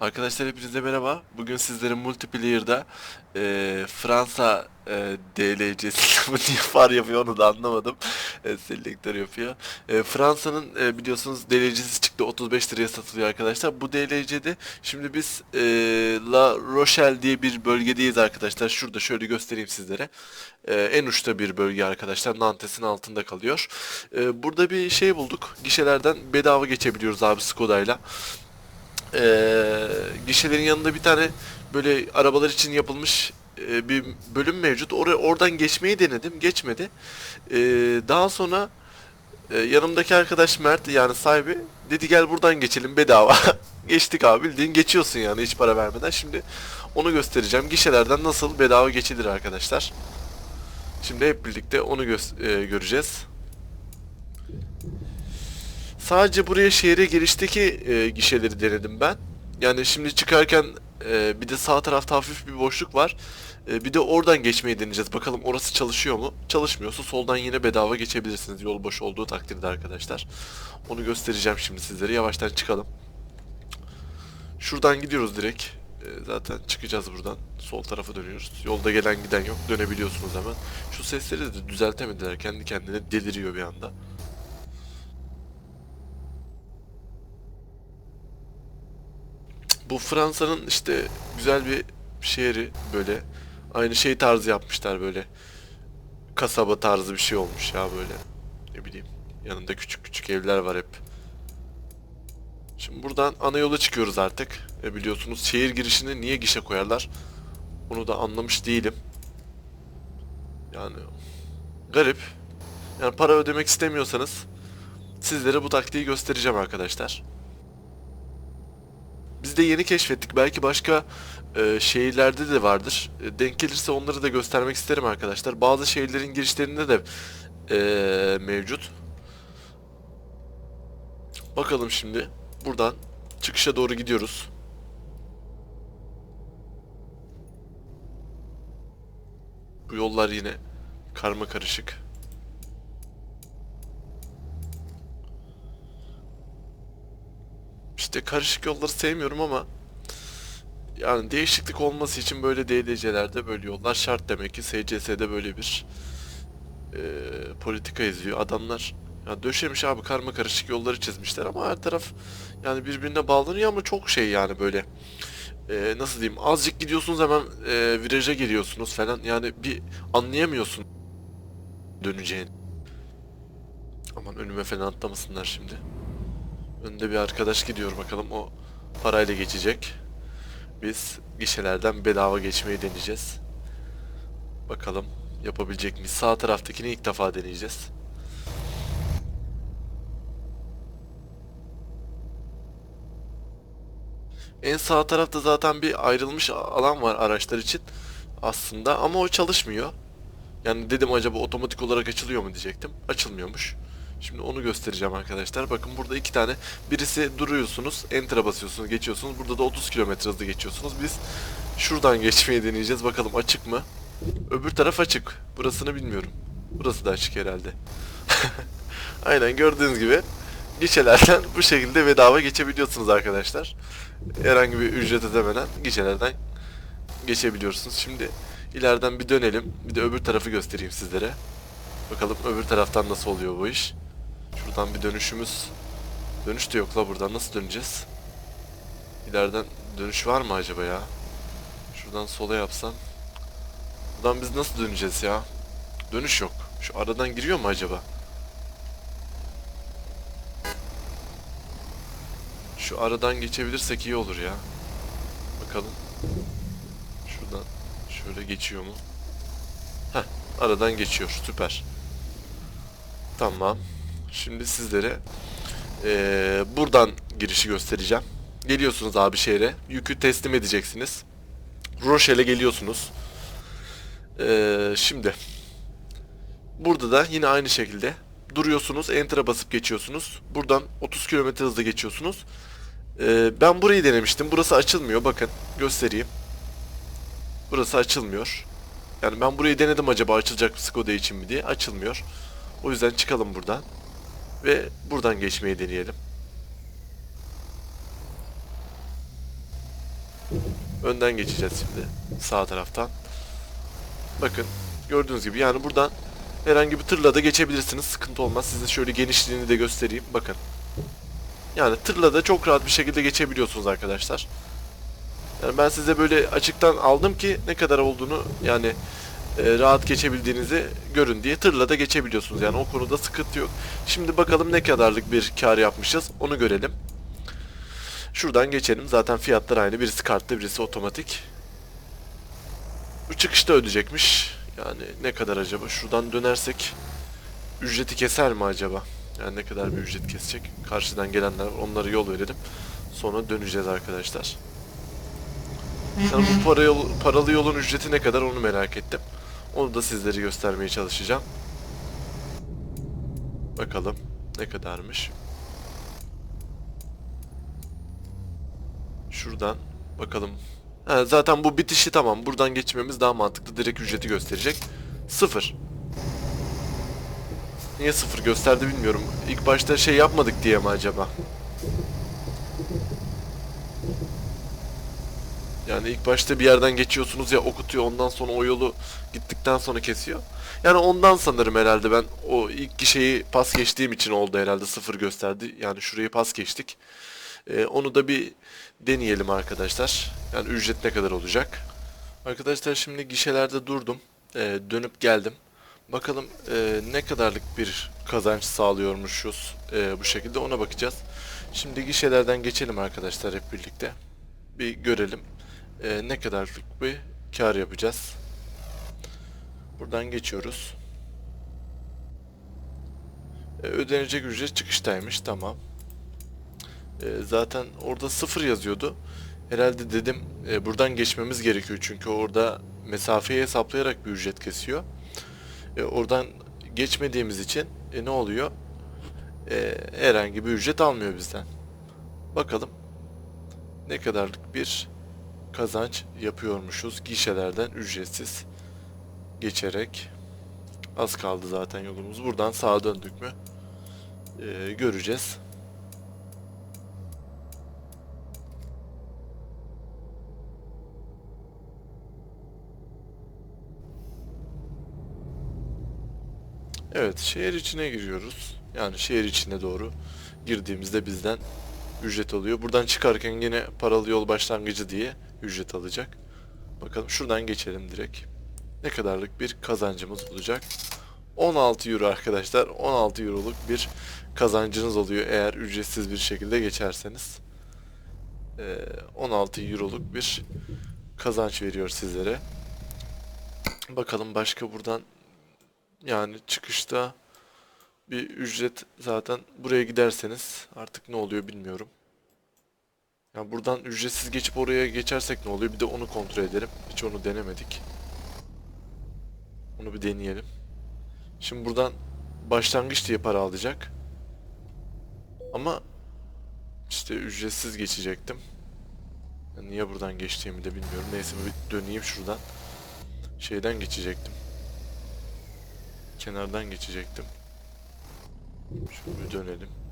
Arkadaşlar hepinize merhaba. Bugün sizlerin multiplayer'da e, Fransa e, DLC'si niye far yapıyor onu da anlamadım. E, selektör yapıyor. E, Fransa'nın e, biliyorsunuz DLC'si çıktı 35 liraya satılıyor arkadaşlar. Bu DLC'de şimdi biz e, La Rochelle diye bir bölgedeyiz arkadaşlar. Şurada şöyle göstereyim sizlere. E, en uçta bir bölge arkadaşlar. Nantes'in altında kalıyor. E, burada bir şey bulduk. Gişelerden bedava geçebiliyoruz abi Skoda'yla. Ee, gişelerin yanında bir tane böyle arabalar için yapılmış e, bir bölüm mevcut. Oraya oradan geçmeyi denedim, geçmedi. Ee, daha sonra e, yanımdaki arkadaş Mert yani sahibi dedi gel buradan geçelim bedava. Geçtik abi bildiğin geçiyorsun yani hiç para vermeden. Şimdi onu göstereceğim. Gişelerden nasıl bedava geçilir arkadaşlar. Şimdi hep birlikte onu gö- e, göreceğiz. Sadece buraya şehre girişteki e, gişeleri denedim ben. Yani şimdi çıkarken e, bir de sağ tarafta hafif bir boşluk var. E, bir de oradan geçmeyi deneyeceğiz. Bakalım orası çalışıyor mu? Çalışmıyorsa soldan yine bedava geçebilirsiniz. Yol boş olduğu takdirde arkadaşlar. Onu göstereceğim şimdi sizlere. Yavaştan çıkalım. Şuradan gidiyoruz direkt. E, zaten çıkacağız buradan. Sol tarafa dönüyoruz. Yolda gelen giden yok. Dönebiliyorsunuz hemen. Şu sesleri de düzeltemediler. Kendi kendine deliriyor bir anda. Bu Fransa'nın işte güzel bir şehri böyle aynı şey tarzı yapmışlar böyle kasaba tarzı bir şey olmuş ya böyle ne bileyim yanında küçük küçük evler var hep. Şimdi buradan ana yola çıkıyoruz artık. E biliyorsunuz şehir girişine niye gişe koyarlar? Bunu da anlamış değilim. Yani garip. Yani para ödemek istemiyorsanız sizlere bu taktiği göstereceğim arkadaşlar. Biz de yeni keşfettik. Belki başka e, şehirlerde de vardır. E, denk gelirse onları da göstermek isterim arkadaşlar. Bazı şehirlerin girişlerinde de e, mevcut. Bakalım şimdi. Buradan çıkışa doğru gidiyoruz. Bu yollar yine karma karışık. İşte karışık yolları sevmiyorum ama yani değişiklik olması için böyle DLC'lerde böyle yollar şart demek ki SCS'de böyle bir e, politika izliyor. Adamlar ya döşemiş abi karma karışık yolları çizmişler ama her taraf yani birbirine bağlanıyor ama çok şey yani böyle e, nasıl diyeyim azıcık gidiyorsunuz hemen e, viraja giriyorsunuz falan yani bir anlayamıyorsun döneceğini. Aman önüme falan atlamasınlar şimdi. Önde bir arkadaş gidiyor bakalım o parayla geçecek. Biz gişelerden bedava geçmeyi deneyeceğiz. Bakalım yapabilecek miyiz? Sağ taraftakini ilk defa deneyeceğiz. En sağ tarafta zaten bir ayrılmış alan var araçlar için aslında ama o çalışmıyor. Yani dedim acaba otomatik olarak açılıyor mu diyecektim. Açılmıyormuş. Şimdi onu göstereceğim arkadaşlar. Bakın burada iki tane. Birisi duruyorsunuz. Enter'a basıyorsunuz. Geçiyorsunuz. Burada da 30 km hızlı geçiyorsunuz. Biz şuradan geçmeyi deneyeceğiz. Bakalım açık mı? Öbür taraf açık. Burasını bilmiyorum. Burası da açık herhalde. Aynen gördüğünüz gibi gişelerden bu şekilde bedava geçebiliyorsunuz arkadaşlar. Herhangi bir ücret ödemeden gişelerden geçebiliyorsunuz. Şimdi ileriden bir dönelim. Bir de öbür tarafı göstereyim sizlere. Bakalım öbür taraftan nasıl oluyor bu iş. Şuradan bir dönüşümüz. Dönüş de yok la buradan. Nasıl döneceğiz? İleriden dönüş var mı acaba ya? Şuradan sola yapsam. Buradan biz nasıl döneceğiz ya? Dönüş yok. Şu aradan giriyor mu acaba? Şu aradan geçebilirsek iyi olur ya. Bakalım. Şuradan şöyle geçiyor mu? Heh, aradan geçiyor. Süper. Tamam. Şimdi sizlere eee, buradan girişi göstereceğim. Geliyorsunuz abi şehre. Yükü teslim edeceksiniz. Rochelle'e geliyorsunuz. Eee, şimdi burada da yine aynı şekilde duruyorsunuz. Enter'a basıp geçiyorsunuz. Buradan 30 km hızla geçiyorsunuz. Eee, ben burayı denemiştim. Burası açılmıyor. Bakın göstereyim. Burası açılmıyor. Yani ben burayı denedim acaba açılacak mı Skoda için mi diye. Açılmıyor. O yüzden çıkalım buradan. Ve buradan geçmeyi deneyelim. Önden geçeceğiz şimdi. Sağ taraftan. Bakın gördüğünüz gibi yani buradan herhangi bir tırla da geçebilirsiniz. Sıkıntı olmaz. Size şöyle genişliğini de göstereyim. Bakın. Yani tırla da çok rahat bir şekilde geçebiliyorsunuz arkadaşlar. Yani ben size böyle açıktan aldım ki ne kadar olduğunu yani e, rahat geçebildiğinizi görün diye tırla da geçebiliyorsunuz. Yani o konuda sıkıntı yok. Şimdi bakalım ne kadarlık bir kar yapmışız onu görelim. Şuradan geçelim. Zaten fiyatlar aynı. Birisi kartlı birisi otomatik. Bu çıkışta ödeyecekmiş. Yani ne kadar acaba? Şuradan dönersek ücreti keser mi acaba? Yani ne kadar bir ücret kesecek? Karşıdan gelenler var, onlara yol verelim. Sonra döneceğiz arkadaşlar. Yani bu para yol, paralı yolun ücreti ne kadar onu merak ettim. Onu da sizlere göstermeye çalışacağım. Bakalım ne kadarmış. Şuradan bakalım. Ha, zaten bu bitişi tamam. Buradan geçmemiz daha mantıklı. Direkt ücreti gösterecek. Sıfır. Niye sıfır gösterdi bilmiyorum. İlk başta şey yapmadık diye mi acaba? Yani ilk başta bir yerden geçiyorsunuz ya okutuyor ondan sonra o yolu gittikten sonra kesiyor. Yani ondan sanırım herhalde ben o ilk gişeyi pas geçtiğim için oldu herhalde sıfır gösterdi. Yani şurayı pas geçtik. Ee, onu da bir deneyelim arkadaşlar. Yani ücret ne kadar olacak? Arkadaşlar şimdi gişelerde durdum. Ee, dönüp geldim. Bakalım e, ne kadarlık bir kazanç sağlıyormuşuz e, bu şekilde ona bakacağız. Şimdi gişelerden geçelim arkadaşlar hep birlikte. Bir görelim e, ne kadarlık bir kar yapacağız. Buradan geçiyoruz. E, ödenecek ücret çıkıştaymış tamam. E, zaten orada sıfır yazıyordu. Herhalde dedim e, buradan geçmemiz gerekiyor çünkü orada mesafeyi hesaplayarak bir ücret kesiyor. E, oradan geçmediğimiz için e, ne oluyor? E, herhangi bir ücret almıyor bizden. Bakalım ne kadarlık bir kazanç yapıyormuşuz gişelerden ücretsiz geçerek. Az kaldı zaten yolumuz. Buradan sağa döndük mü e, göreceğiz. Evet, şehir içine giriyoruz. Yani şehir içine doğru girdiğimizde bizden ücret alıyor. Buradan çıkarken yine paralı yol başlangıcı diye ücret alacak. Bakalım şuradan geçelim direkt. Ne kadarlık bir kazancımız olacak? 16 euro arkadaşlar. 16 euroluk bir kazancınız oluyor eğer ücretsiz bir şekilde geçerseniz. Ee, 16 euroluk bir kazanç veriyor sizlere. Bakalım başka buradan yani çıkışta bir ücret zaten buraya giderseniz artık ne oluyor bilmiyorum. Ya buradan ücretsiz geçip oraya geçersek ne oluyor? Bir de onu kontrol edelim. Hiç onu denemedik. Onu bir deneyelim. Şimdi buradan başlangıç diye para alacak. Ama işte ücretsiz geçecektim. Ya niye buradan geçtiğimi de bilmiyorum. Neyse bir döneyim şuradan. Şeyden geçecektim. Kenardan geçecektim. Şöyle bir dönelim.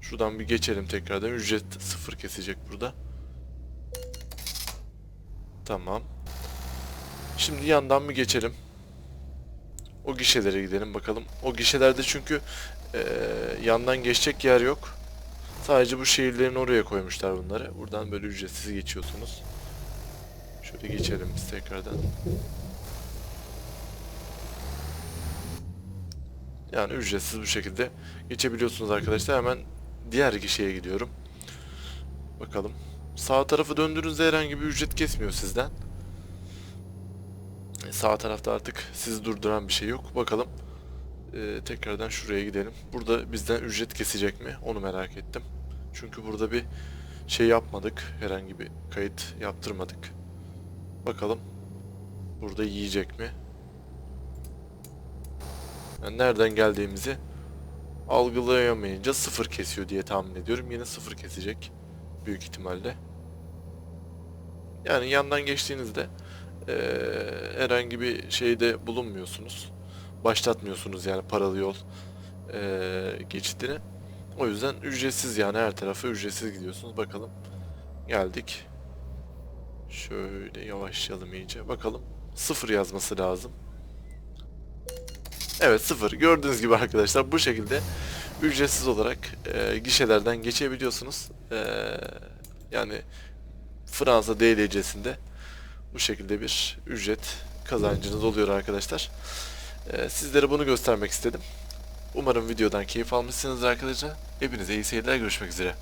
Şuradan bir geçelim tekrardan. Ücret sıfır kesecek burada. Tamam. Şimdi yandan bir geçelim. O gişelere gidelim bakalım. O gişelerde çünkü e, yandan geçecek yer yok. Sadece bu şehirlerin oraya koymuşlar bunları. Buradan böyle ücretsiz geçiyorsunuz. Şöyle geçelim biz tekrardan. Yani ücretsiz bu şekilde geçebiliyorsunuz arkadaşlar. Hemen diğer gişeye gidiyorum. Bakalım. Sağ tarafı döndüğünüzde herhangi bir ücret kesmiyor sizden. E, Sağ tarafta artık sizi durduran bir şey yok. Bakalım. Ee, tekrardan şuraya gidelim. Burada bizden ücret kesecek mi? Onu merak ettim. Çünkü burada bir şey yapmadık. Herhangi bir kayıt yaptırmadık. Bakalım. Burada yiyecek mi? Yani nereden geldiğimizi algılayamayınca sıfır kesiyor diye tahmin ediyorum. Yine sıfır kesecek. Büyük ihtimalle. Yani yandan geçtiğinizde eee, herhangi bir şeyde bulunmuyorsunuz. Başlatmıyorsunuz yani paralı yol eee geçitini. O yüzden ücretsiz yani her tarafa ücretsiz gidiyorsunuz. Bakalım Geldik. Şöyle yavaşlayalım iyice. Bakalım. Sıfır yazması lazım. Evet sıfır. Gördüğünüz gibi arkadaşlar bu şekilde ücretsiz olarak e, gişelerden geçebiliyorsunuz. E, yani Fransa DLC'sinde bu şekilde bir ücret kazancınız oluyor arkadaşlar. E, sizlere bunu göstermek istedim. Umarım videodan keyif almışsınızdır arkadaşlar. Hepinize iyi seyirler. Görüşmek üzere.